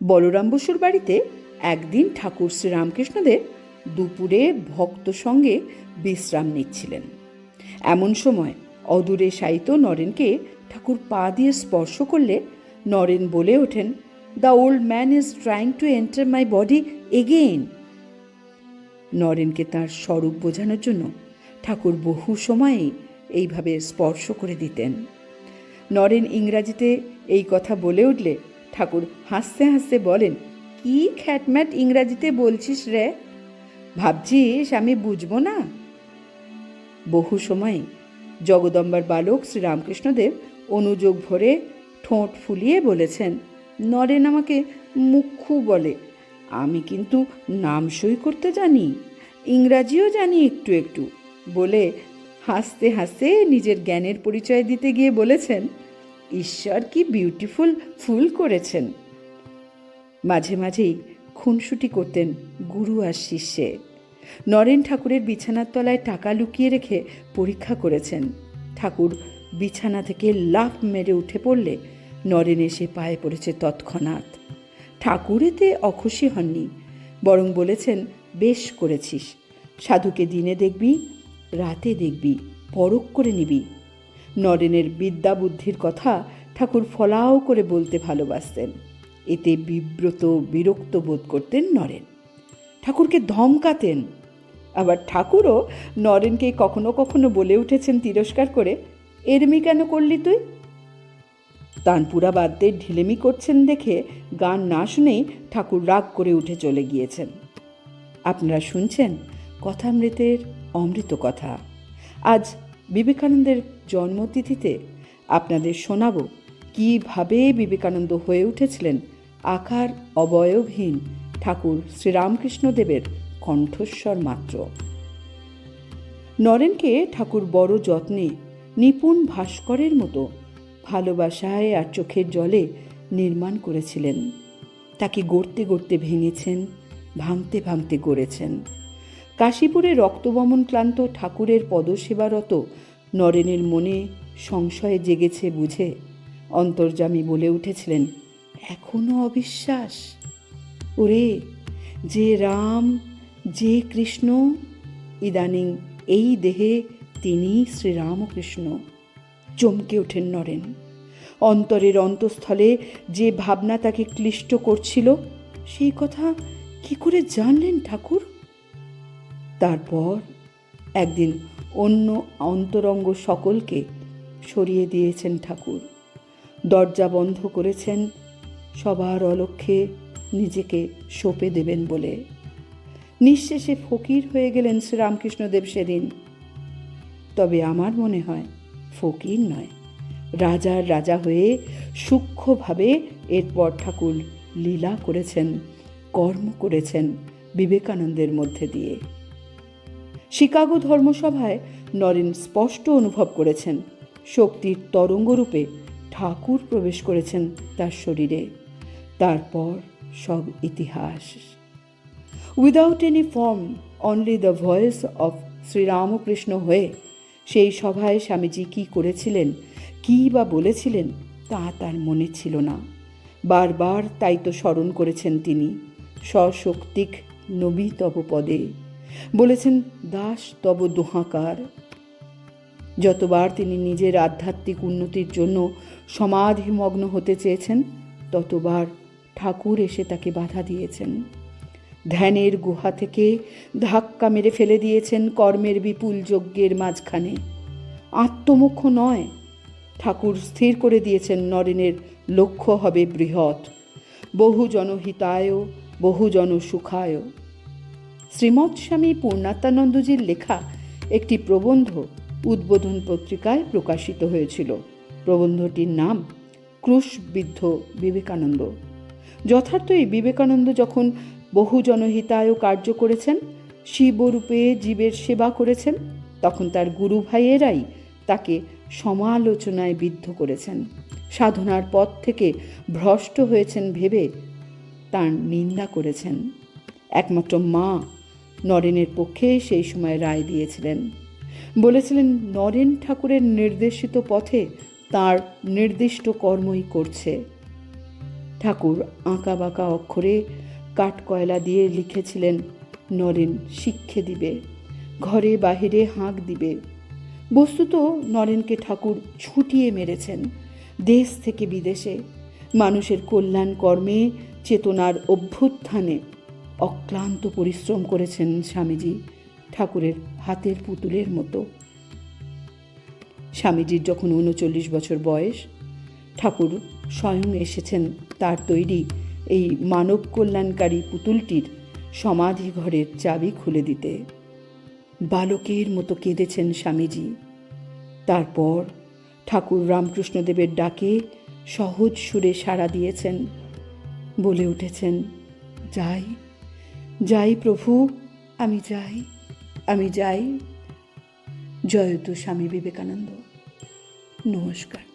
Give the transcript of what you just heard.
বলরাম বসুর বাড়িতে একদিন ঠাকুর শ্রীরামকৃষ্ণদেব দুপুরে ভক্ত সঙ্গে বিশ্রাম নিচ্ছিলেন। এমন সময় অদূরে শায়িত নরেনকে ঠাকুর পা দিয়ে স্পর্শ করলে নরেন বলে ওঠেন the old man is trying to enter my body again নরেনকে তার স্বরূপ বোঝানোর জন্য ঠাকুর বহু সময়েই এইভাবে স্পর্শ করে দিতেন। নরেন ইংরাজিতে এই কথা বলে উঠলে ঠাকুর হাসতে হাসতে বলেন, কি খ্যাটম্যাট ইংরাজিতে বলছিস রে? ভাবছিস আমি বুঝব না? বহু সময়ে জগদম্বার বালক শ্রীরামকৃষ্ণদেব অনুযোগ ভরে ঠোঁট ফুলিয়ে বলেছেন, নরেন আমাকে মুখ্যু বলে। আমি কিন্তু নাম সই করতে জানি, ইংরাজিও জানি একটু একটু। বলে হাসতে হাসতে নিজের জ্ঞানের পরিচয় দিতে গিয়ে বলেছেন ঈশ্বর কি বিউটিফুল ফুল করেছেন? মাঝে মাঝেই খুনসুটি করতেন গুরু আর শিষ্যে। নরেন ঠাকুরের বিছানার তলায় টাকা লুকিয়ে রেখে পরীক্ষা করেছেন। ঠাকুর বিছানা থেকে লাফ মেরে উঠে পড়লে নরেন এসে পায়ে পড়েছে তৎক্ষণাৎ। ঠাকুর এতে অখুশি হননি, বরং বলেছেন, বেশ করেছিস। সাধুকে দিনে দেখবি, রাতে দেখবি পরক করে নিবি। নরেনের বিদ্যা বুদ্ধির কথা ঠাকুর ফলাও করে বলতে ভালোবাসতেন। এতে বিব্রত, বিরক্ত বোধ করতেন নরেন। ঠাকুরকে ধমকাতেন। আবার ঠাকুরও নরেনকে কখনো কখনো বলে উঠেছেন তিরস্কার করে, এরমি কেন করলি তুই? তানপুরা বাদ্যের ঢিলেমি করছেন দেখে গান না শুনেই ঠাকুর রাগ করে উঠে চলে গিয়েছেন। আপনারা শুনছেন কথামৃতের অমৃত কথা। আজ বিবেকানন্দের জন্মতিথিতে আপনাদের শোনাব কীভাবে বিবেকানন্দ হয়ে উঠেছিলেন আকার অবয়বহীন ঠাকুর শ্রীরামকৃষ্ণদেবের কণ্ঠস্বর মাত্র। নরেনকে ঠাকুর বড় যত্নে নিপুণ ভাস্করের মতো ভালোবাসায় আর চোখের জলে নির্মাণ করেছিলেন। তাকে গড়তে গড়তে ভেঙেছেন, ভাঙতে ভাঙতে গড়েছেন। কাশীপুরে রক্তবমন ক্লান্ত ঠাকুরের পদসেবারত নরেনের মনে সংশয়ে জেগেছে বুঝে। অন্তর্জামী বলে উঠেছিলেন, এখনও অবিশ্বাস? ওরে, যে রাম, যে কৃষ্ণ, ইদানিং এই দেহে তিনি শ্রীরামকৃষ্ণ। চমকে ওঠেন নরেন। অন্তরের অন্তঃস্থলে যে ভাবনা তাকে ক্লিষ্ট করছিল, সেই কথা কি করে জানলেন ঠাকুর? তারপর একদিন অন্য অন্তরঙ্গ সকলকে সরিয়ে দিয়েছেন ঠাকুর। দরজা বন্ধ করেছেন, সবার অলক্ষ্যে নিজেকে সঁপে দেবেন বলে। নিঃশেষে ফকির হয়ে গেলেন শ্রীরামকৃষ্ণদেব সেদিন। তবে আমার মনে হয় ফকির নয়, রাজার রাজা হয়ে সূক্ষ্মভাবে এরপর ঠাকুর লীলা করেছেন, কর্ম করেছেন বিবেকানন্দের মধ্যে দিয়ে। শিকাগো ধর্মসভায় নরেন স্পষ্ট অনুভব করেছেন। শক্তির তরঙ্গরূপে ঠাকুর প্রবেশ করেছেন তার শরীরে। তারপর সব ইতিহাস। Without any form only the voice of Sri Ramakrishna হয়ে সেই সভায় স্বামীজি কী করেছিলেন, কী বা বলেছিলেন, তা তার মনে ছিল না। বারবার তাই তো স্মরণ করেছেন তিনি সশক্তিক নবী তব পদে। বলেছেন, দাস তব দোহাকার। যতবার তিনি নিজের আধ্যাত্মিক উন্নতির জন্য সমাধিমগ্ন হতে চেয়েছেন, ততবার ঠাকুর এসে তাকে বাধা দিয়েছেন। ধ্যানের গুহা থেকে ধাক্কা মেরে ফেলে দিয়েছেন কর্মের বিপুল যজ্ঞের মাঝখানে। আত্মমুখ্য নয়, ঠাকুর স্থির করে দিয়েছেন নরেনের লক্ষ্য হবে বৃহৎ। বহু জনহিতায়, বহু জনসুখায়। শ্রীমৎ স্বামী পূর্ণাত্মানন্দজির লেখা একটি প্রবন্ধ উদ্বোধন পত্রিকায় প্রকাশিত হয়েছিল। প্রবন্ধটির নাম ক্রুশবিদ্ধ বিবেকানন্দ। যথার্থই বিবেকানন্দ যখন বহু জনহিতায় কার্য করেছেন, শিবরূপে জীবের সেবা করেছেন, তখন তার গুরু ভাইয়েরাই তাকে সমালোচনায় বিদ্ধ করেছেন। সাধনার পথ থেকে ভ্রষ্ট হয়েছেন ভেবে তার নিন্দা করেছেন। একমাত্র মা নরেনের পক্ষে সেই সময় রায় দিয়েছিলেন। বলেছিলেন, নরেন ঠাকুরের নির্দেশিত পথে তার নির্দিষ্ট কর্মই করছে। ঠাকুর আঁকা বাঁকা অক্ষরে কাঠকয়লা দিয়ে লিখেছিলেন, নরেন শিক্ষে দিবে, ঘরে বাহিরে হাঁক দিবে। বস্তুত নরেনকে ঠাকুর ছুটিয়ে মেরেছেন, দেশ থেকে বিদেশে। মানুষের কল্যাণ কর্মে চেতনার অভ্যুত্থানে। অক্লান্ত পরিশ্রম করেছেন স্বামীজি ঠাকুরের হাতের পুতুলের মতো। স্বামীজির যখন উনচল্লিশ বছর বয়স, ঠাকুর স্বয়ং এসেছেন তার তৈরি এই মানব কল্যাণকারী পুতুলটির সমাধি ঘরের চাবি খুলে দিতে। বালকের মতো কেঁদেছেন স্বামীজি। তারপর ঠাকুর রামকৃষ্ণদেবের ডাকে সহজ সুরে সাড়া দিয়েছেন, বলে উঠেছেন, যাই যাই প্রভু আমি যাই আমি যাই। জয়তু স্বামী বিবেকানন্দ। নমস্কার।